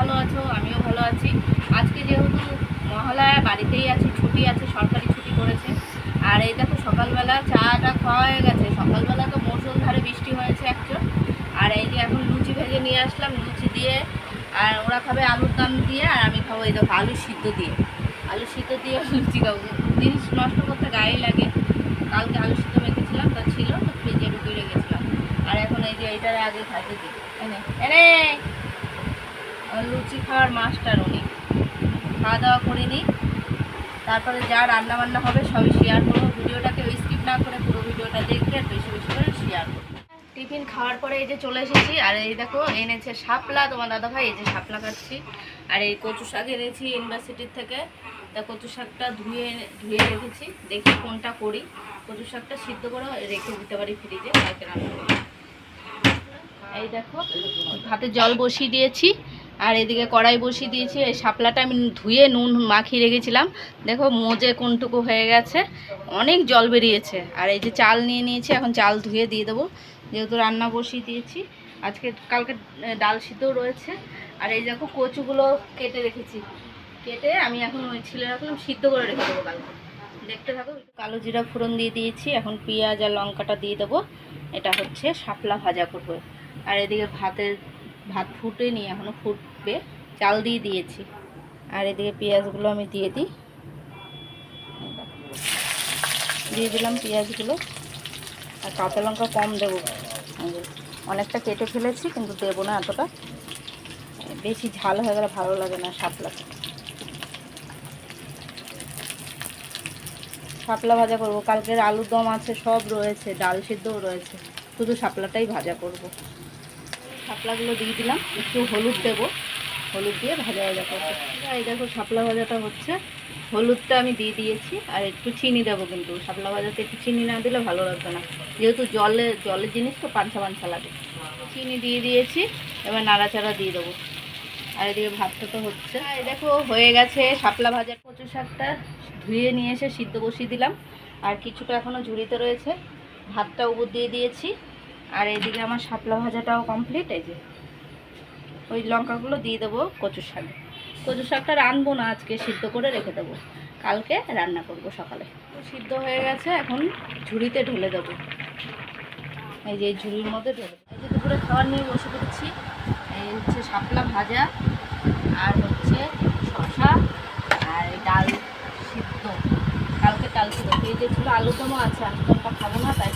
ভালো আছো, আমিও ভালো আছি। আজকে যেহেতু মহালয়া, বাড়িতেই আছি, ছুটি আছে, সরকারি ছুটি করেছে আর এই দেখো সকালবেলা, চাটা খাওয়া হয়ে গেছে। সকালবেলা তো ধারে বৃষ্টি হয়েছে একজন আর এই যে এখন লুচি ভেজে নিয়ে আসলাম, লুচি দিয়ে। আর ওরা খাবে আলুর দাম দিয়ে, আর আমি খাব এই দেখো আলু সিদ্ধ দিয়ে। আলু সিদ্ধ দিয়ে লুচি খাব। জিনিস নষ্ট করতে গায়ে লাগে। কালকে আলু সিদ্ধ মেখেছিলাম, তো ছিল, তো ফ্রিজে ঢুকে রেখেছিলাম। আর এখন এই যে এইটার আগে খাইতে দিই এনে এনে! লুচি খাওয়ার মাস্টার উনি। খাওয়া দাওয়া করে নিই। তারপরে যা রান্না বান্না হবে সবই শেয়ার করব। ভিডিওটাকে স্কিপ না করে পুরো ভিডিওটা দেখবে আর বেশি বেশি করে শেয়ার করব। টিফিন খাওয়ার পরে এই যে চলে এসেছি, আর এই দেখো এনেছে শাপলা। তোমার দাদা ভাই এই যে শাপলা খাচ্ছি। আর এই কচু শাক এনেছি ইউনিভার্সিটির থেকে। তা কচু শাকটা ধুয়ে ধুয়ে রেখেছি। দেখি কোনটা করি। কচু শাকটা সিদ্ধ করে রেখে দিতে পারি ফ্রিজে কালকে রান্না করব। এই দেখো, ভাতে জল বসিয়ে দিয়েছি। আর এদিকে কড়াই বসিয়ে দিয়েছি, এই শাপলাটা আমি ধুয়ে নুন মাখিয়ে রেখেছিলাম। দেখো মোজে কোনটুকু হয়ে গেছে, অনেক জল বেরিয়েছে। আর এই যে চাল নিয়ে নিয়েছি, এখন চাল ধুয়ে দিয়ে দেবো। যেহেতু রান্না বসিয়ে দিয়েছি, আজকে কালকে ডাল সিদ্ধও রয়েছে। আর এই দেখো কচুগুলো কেটে রেখেছি। কেটে আমি এখন ওই ছিলে রাখলাম, সিদ্ধ করে রেখে দেবো কালকে। দেখতে থাকো কালো জিরা ফোড়ন দিয়ে দিয়েছি, এখন পেঁয়াজ আর লঙ্কাটা দিয়ে দেবো। এটা হচ্ছে শাপলা ভাজা করব। আর এদিকে ভাতের ভাত ফুটে নিয়ে এখনও ফুটবে। চাল দিয়ে দিয়েছি। আর এদিকে পেঁয়াজগুলো আমি দিয়ে দিই। দিয়ে দিলাম পেঁয়াজগুলো। আর কাঁচা লঙ্কা কম দেবো। অনেকটা কেটে ফেলেছি, কিন্তু দেবো না এতটা। বেশি ঝাল হয়ে গেলে ভালো লাগে না শাপলাতে শাপলা ভাজা করব। কালকের আলুর দম আছে, সব রয়েছে, ডাল সিদ্ধও রয়েছে। শুধু শাপলাটাই ভাজা করব। শাপলাগুলো দিয়ে দিলাম। একটু হলুদ দেবো। হলুদ দিয়ে ভাজা ভাজা করব এই দেখো শাপলা ভাজাটা হচ্ছে। হলুদটা আমি দিয়ে দিয়েছি আর একটু চিনি দেবো কিন্তু। শাপলা ভাজাতে একটু চিনি না দিলে ভালো লাগবে না। যেহেতু জলে জলের জিনিস তো পাঞ্চা পাঞ্চা লাগে। চিনি দিয়ে দিয়েছি। এবার নাড়াচাড়া দিয়ে দেবো। আর এদিকে ভাতটা তো হচ্ছে। এই দেখো, হয়ে গেছে শাপলা ভাজার কচু শাকটা। ধুয়ে নিয়ে এসে সিদ্ধ বসিয়ে দিলাম। আর কিছুটা এখনও ঝুড়িতে রয়েছে। ভাতটা উপর দিয়ে দিয়েছি। আর এদিকে আমার শাপলা ভাজাটাও কমপ্লিট এই যে ওই লঙ্কাগুলো দিয়ে দেবো কচু শাকে। কচু শাকটা রানবো না, আজকে সিদ্ধ করে রেখে দেবো। কালকে রান্না করব সকালে। সিদ্ধ হয়ে গেছে, এখন ঝুড়িতে ঢেলে দেবো। এই যে ঝুড়ির মধ্যে ঢেলে দেবো। এই যে দুপুরে খাবার নিয়ে বসে পড়েছি, এই হচ্ছে শাপলা ভাজা, আর হচ্ছে শশা আর ডাল সিদ্ধ। কালকে ডাল এই যে ছিল আলুদমও আছে, আলুদমটা খাব না, তাই